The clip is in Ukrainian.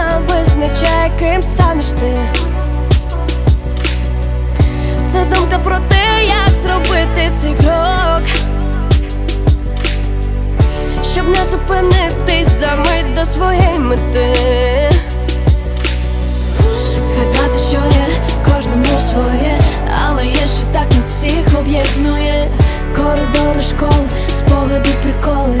Одна визначає, ким станеш ти. Це думка про те, як зробити цей крок, щоб не зупинитись за мить до своєї мети. Згадати, що є кожному своє, але є, що так всіх об'єднує. Коридори школи, спогади, приколи,